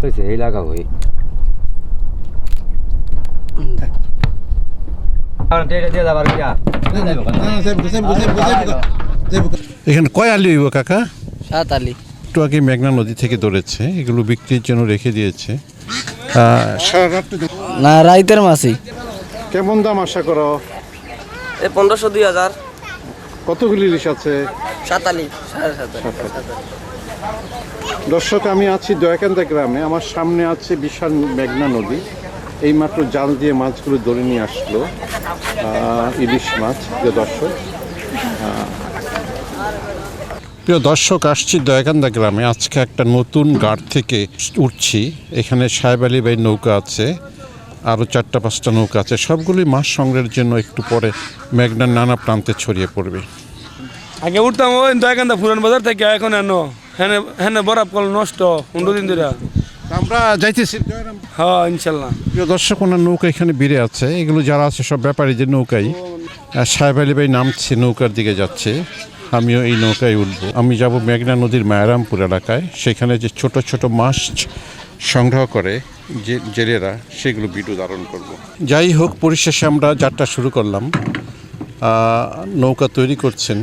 হয়েছে এই লাগা কিয়া এখানে কয় আলি হইব কাকা? সাত আলি। একটু আগে মেঘনা নদী থেকে ধরেছে এগুলো বিক্রির জন্য রেখে দিয়েছে। না রাইতের মাছই। কেমন দাম আশা করো? এই পনেরোশো দুই হাজার। কতগুলি ইলিশ আছে? সাত আলি সাড়ে সাত আলি। দর্শক, আমি আছি দয়াকান্দা গ্রামে। আমার সামনে আছে বিশাল মেঘনা নদী। এইমাত্র জাল দিয়ে মাছগুলো ধরে নিয়ে আসলো ইলিশ মাছ। প্রিয় দর্শক প্রিয় দর্শক, আসছি দয়াকান্দা গ্রামে। আজকে একটা নতুন গাড় থেকে উঠছি। এখানে সাহেব আলী ভাই নৌকা আছে আরও চারটা, পাঁচটা নৌকা আছে। সবগুলি মাছ সংগ্রহের জন্য একটু পরে মেঘনার নানা প্রান্তে ছড়িয়ে পড়বে। আগে উঠতাম, ওই দয়াকান্দা পুরান বাজার থেকে, এখন এন। হেনে হেনে বরাব কল নষ্ট পনেরো দিন ধরে। আমরা যাইতেছি। হ্যাঁ ইনশাল্লাহ। প্রিয় দর্শক ওনার নৌকা এখানে বেড়ে আছে। এগুলো যারা আছে সব ব্যাপারীদের নৌকাই আর সাহেব আলী ভাই নামছে নৌকার দিকে যাচ্ছে। আমিও এই নৌকায় উঠব। আমি যাব মেঘনা নদীর মায়ারামপুর এলাকায়। সেখানে যে ছোট ছোট মাছ সংগ্রহ করে যে জেলেরা সেগুলো ভিডিও ধারণ করব। যাই হোক পরিশেষে আমরা যাত্রা শুরু করলাম। নৌকা তৈরি করছেন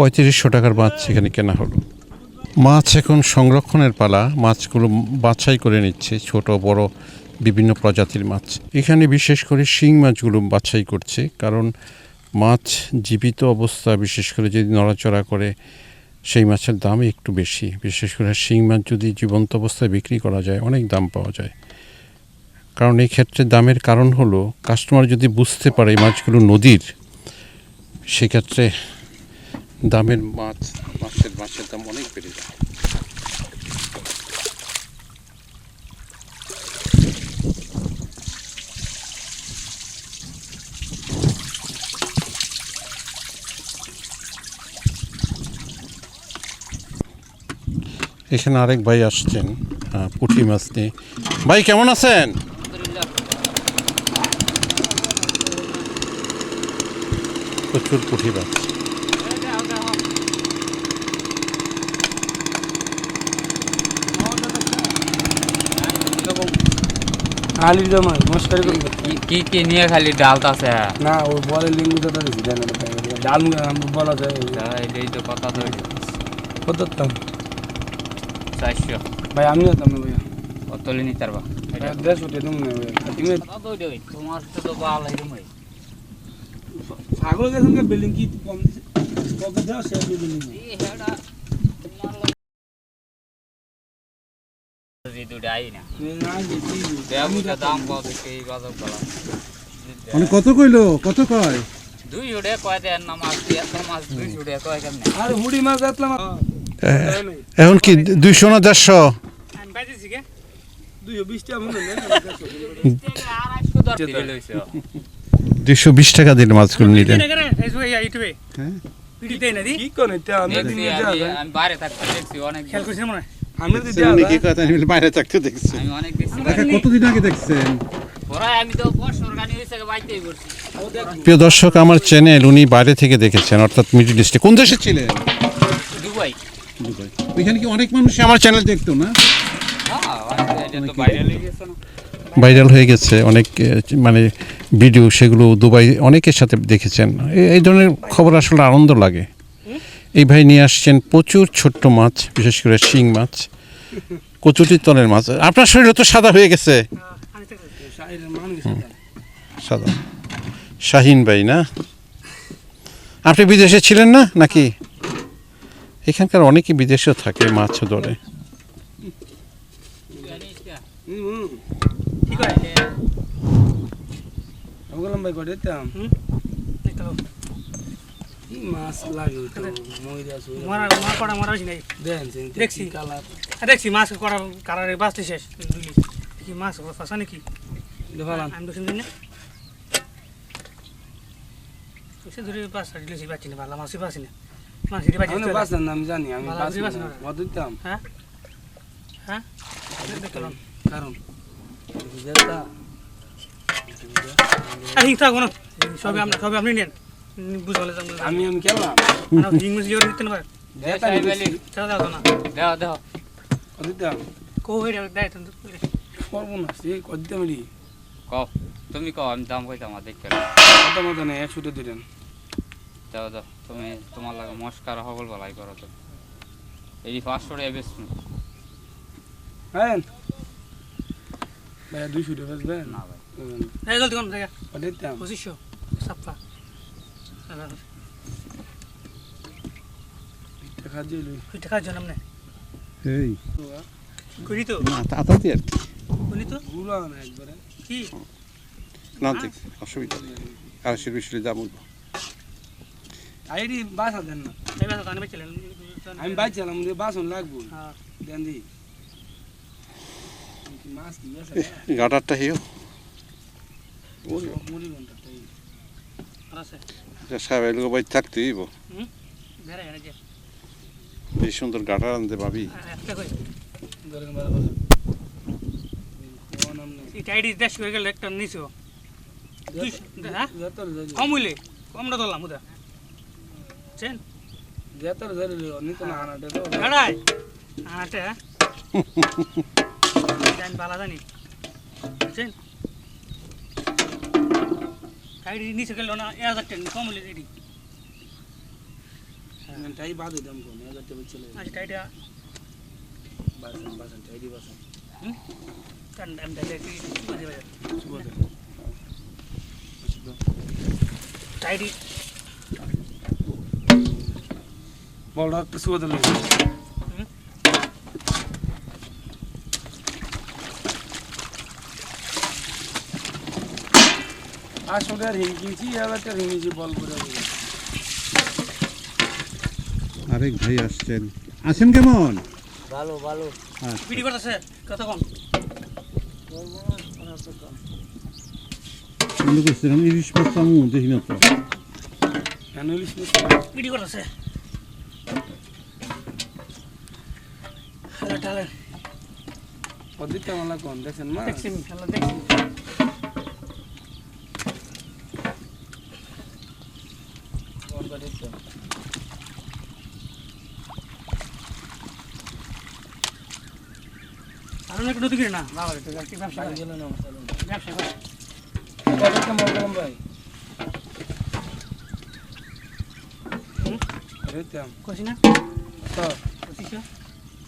পঁয়ত্রিশশো টাকার মাছ এখানে কেনা হলো। মাছ এখন সংরক্ষণের পালা, মাছগুলো বাছাই করে নিচ্ছে ছোট, বড়, বিভিন্ন প্রজাতির মাছ। এখানে বিশেষ করে শিং মাছগুলো বাছাই করছে, কারণ মাছ জীবিত অবস্থা, বিশেষ করে যদি নড়াচড়া করে, সেই মাছের দাম একটু বেশি। বিশেষ করে শিং মাছ যদি জীবন্ত অবস্থায় বিক্রি করা যায়, অনেক দাম পাওয়া যায়। কারণ এই ক্ষেত্রে দামের কারণ হলো কাস্টমার যদি বুঝতে পারে এই মাছগুলো নদীর, সেক্ষেত্রে দামের মাছ, মাছের মাছের দাম অনেক বেড়ে যায়। এখানে আরেক ভাই আসছেন পুঁটি মাছ নিয়ে ভাই, কেমন আছেন? প্রচুর পুঁটি মাছ। আলির জমা নমস্কার করি কি কি নিয়ে খালি ডালতাছে না ও বলে লিঙ্গু দাদা দিছি জানেন ডাল বলা যায় এটাই তো কথা তো কত দাম চারশো। ভাই আমি যেতাম না ভাইয়া কত লিনি তারবা দেড়শো টাকা দেবো না ভাইয়া তুমি? তোমার তো ভালো ভাই। ছাগল গেছেন বিল্ডিং কি কম কত দেওয়া সে বিল্ডিং দাম কত সেই মানে কত কইলো কত কয় দুই উড়ে কয় দেন না মাছ দুই কয় কেমনে আর হুড়ি মাছ এখন কি দুইশো না দেড়শো দুইশো বিশ টাকা মনে হয় দিলে দুইশো বিশ টাকা দিলে মাছগুলো নিলেন কি কোন এটা আমরা দেখছি দিনে আমি দেওয়া আমি বাইরে বাইরে থাকতে দেখছি আমি অনেক দেখছি কতদিন আগে দেখছেন? প্রিয় দর্শক আমার চ্যানেল উনি বাইরে থেকে দেখেছেন অর্থাৎ মিডল ইস্টে কোন দেশে ছিলেন? দুবাই। ওইখানে কি অনেক মানুষ আমার চ্যানেল দেখতো না? হ্যাঁ অনেক- এটা তো বাইরে লেগে গেছে না। ভাইরাল হয়ে গেছে অনেক মানে ভিডিও সেগুলো দুবাই অনেকের সাথে দেখেছেন। এই ধরনের খবর আসলে আনন্দ লাগে। এই ভাই নিয়ে আসছেন প্রচুর ছোট্ট মাছ বিশেষ করে শিং মাছ কচুটি তলের মাছ। আপনার শরীর তো সাদা হয়ে গেছে। সাদা। শাহিন ভাই না? আপনি বিদেশে ছিলেন না নাকি? এখানকার অনেকে বিদেশেও থাকে মাছ ধরে। ভাই কটা দিতাম কি মাছ লাগে তো ময়দা সয়দা। মারা মারা করা মারা হয়েছে নাই। দেন সেন দেখছি। কালার। দেখছি মাছ করা কারারে বাঁচতে শেষ। দুলি কি মাছ ফাঁসা নাকি? দেখালাম আমি তো শুনছি না। সে ধরে পাঁচ সাড়ে দিলেছি পাচ্ছি না ভালো মাছই পাচ্ছি না। মাছ হিরে পাচ্ছি আমি না। বাঁচতাম না আমি জানি আমি বাঁচি বাঁচি না। কত দিতাম। হ্যাঁ? হ্যাঁ? দেখলাম। কারণ? যেটা আর হিং থাকব না সবই আপনার সবই আপনি নেন। বুঝতে পারলে আমি আমি খেললাম। মিশি করে নিতে পারে চালা দাও না। দেও দেও দিতাম কো হয়ে যাবে দেয় করব না সে কত দিতাম কও তুমি কও আমি দাম কইতাম আর দেখতে কত মতো নেই একশোটা দিলেন দাও দাও তুমি তোমার লাগে মস্কার হবল বলাই করো তো। এই পাঁচশো টাকা বেশ হ্যাঁ। ভাইয়া দুইশো টাকা না ভাই। এই জলদি কোন জায়গা কত দিতাম পঁচিশশো সাপ্পা অসুবিধা বলব আইডি বাসা দেন না। আমি বাইছিলাম যে বাসন লাগবো। হ্যাঁ। দেন দি। গাটারটা হিও। মুড়ি আছে সাহেব বেড়ে যে। এই সুন্দর গাটার আনতে একটা করে গেলে একটা নিছো। হ্যাঁ? কম হইলে কমটা ধরলাম উদা চেন। যেতর যাই নিত না আনাটা তো। গাড়াই আটে জানি বালা জানি। চেন। আইডি নিচে গেল না এক হাজার টাকা কম হইলে আইডি টাই বাদ দিতাম কোন হাজার টেবিল চলে আচ্ছা আইডিয়া বাসন বাসন টাইডি বাসন টান টান টাইডি বুঝে বাজার সুবোধ আইডি বড় একটা সুবোধ লোক আসলে আর হিংকিছি এবার হিংকিছি বল করে আরেক ভাই আসছেন। আছেন কেমন? ভালো ভালো। পিডি করতেছে কত কম। মনে করছিলাম ইলিশ মাছ আমি দেখি না তো। ইংলিশ পিডি করতেছে। হ্যালো আমার কোন? দেখছেন মা? দেখছি। হ্যালো দেখছি আর একটু নতুন কিনে না বাবা একটু একটু ব্যবসা করে। ব্যবসা করে। পদ্ধতি মঙ্গলম ভাই? দিতাম। কইছি না? তো।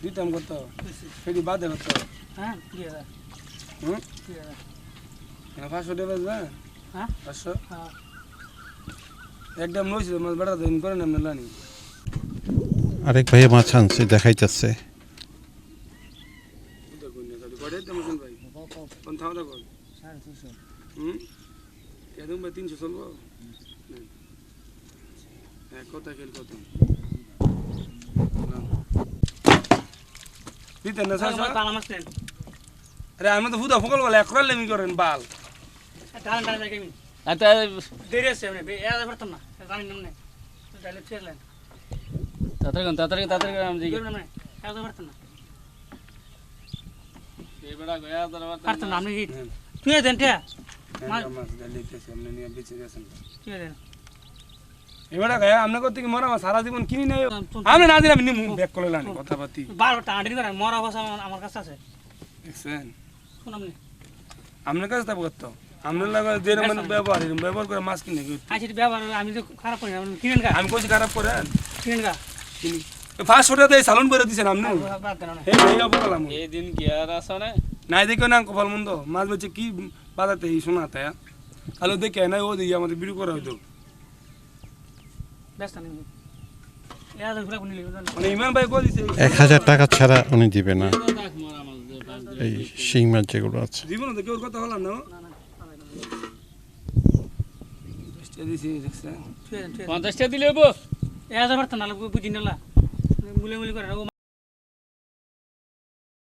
দিতাম কত? বাদে কত? হ্যাঁ হুম? পাঁচশো বেচবে হ্যাঁ? পাঁচশো? হ্যাঁ। একদম নইছে মাছ বেড়া দিন করে না মেলানি আরেক ভাই মাছ আনছে দেখাইতেছে। তিনশো চলবো? হ্যাঁ কত খেল দিতেন না ট্রেন আরে আমি তো হুদা ফকল বলে এক লেমি করেন বাল। টালেন টালেন দেরি আছে মানে এ পারতাম না জানি না মানে তাহলে ফেরলেন তাড়াতাড়ি কোন তাড়াতাড়ি তাড়াতাড়ি আমি দিই করবেন মানে এ আজ পারতাম না পারতাম না আপনি তুই দেন টিয়া মাছ- মাছ আপনি নিয়ে বেঁচে গেছেন তুই দেন এবার গায়ে আপনি করতে কি মরা সারা জীবন কিনি নাই আমি না দিলাম নিমু ব্যাক করে লানি কথা পাতি বার টাঁড়ি করে মরা অবস্থা আমার- কাছে আছে দেখছেন শুন আপনি আপনার কাছে তা করতো আপনার লাগে যে মানে ব্যবহার ব্যবহার করে মাছ কিনে কি আচ্ছা ব্যবহার আমি তো খারাপ করি কিনেন গা। আমি কইছি খারাপ করেন কিনেন গা। কিনি। ফার্স্ট ওটা দিয়ে সালন করে দিছেন আপনি। বাদ দেন না। হে এই অবকালাম এই দিন কি আর আসো না? নাই দেখো না কপাল মন্দ। মাছ বেচে কি বাজাতে এই শোনা তাই দেখে না ও দিকে আমাদের বিড়ি করা হইতো। ব্যস্ত নেই। মানে এক হাজার টাকা ছাড়া উনি দিবে না। এই শিং মাছ যেগুলো আছে জীবন তো কেউ কথা হলাম না দিছি পঞ্চাশটা দিলে এ আজ পারতাম না বুঝি না মুলে মুলি করে